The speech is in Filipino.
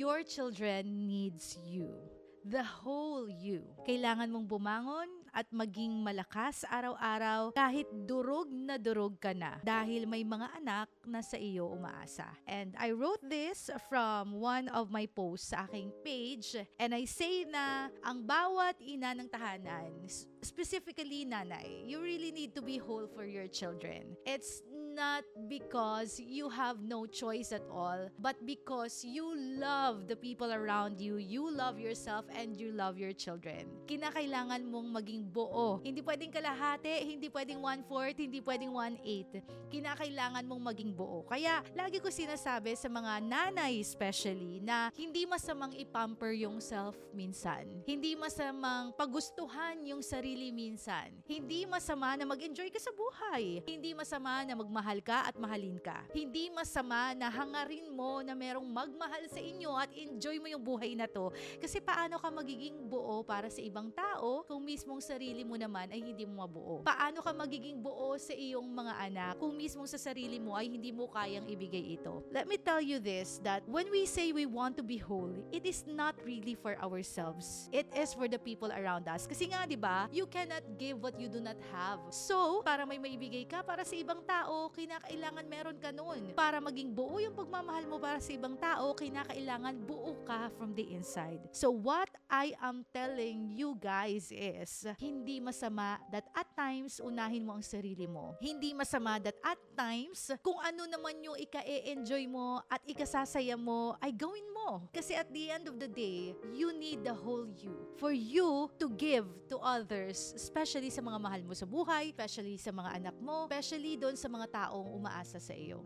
Your children needs you. The whole you. Kailangan mong bumangon at maging malakas araw-araw kahit durog na durog ka na dahil may mga anak na sa iyo umaasa. And I wrote this from one of my posts sa aking page and I say na ang bawat ina ng tahanan, specifically nanay, you really need to be whole for your children. It's not because you have no choice at all, but because you love the people around you, you love yourself, and you love your children. Kinakailangan mong maging buo. Hindi pwedeng kalahati, hindi pwedeng one-fourth, hindi pwedeng one-eighth. Kinakailangan mong maging buo. Kaya, lagi ko sinasabi sa mga nanay especially na hindi masamang ipamper yung self minsan. Hindi masamang pagustuhan yung sarili minsan. Hindi masama na mag-enjoy ka sa buhay. Hindi masama na magmahal ka at mahalin ka. Hindi masama na hangarin mo na merong magmahal sa inyo at enjoy mo yung buhay na to. Kasi paano ka magiging buo para sa ibang tao kung mismong sarili mo naman ay hindi mo mabuo? Paano ka magiging buo sa iyong mga anak kung mismong sa sarili mo ay hindi mo kayang ibigay ito? Let me tell you this that when we say we want to be whole, it is not really for ourselves. It is for the people around us. Kasi nga, di ba, you cannot give what you do not have. So, para may maibigay ka para sa ibang tao, kinakailangan meron ka nun. Para maging buo yung pagmamahal mo para sa ibang tao, kinakailangan buo ka from the inside. So, what I am telling you guys is, hindi masama that at times, unahin mo ang sarili mo. Hindi masama that at times, kung ano naman yung ika-enjoy mo at ikasasaya mo, ay gawin mo. Kasi at the end of the day, you need the whole you. For you to give to others, especially sa mga mahal mo sa buhay, especially sa mga anak mo, especially doon sa mga taong umaasa sa iyo.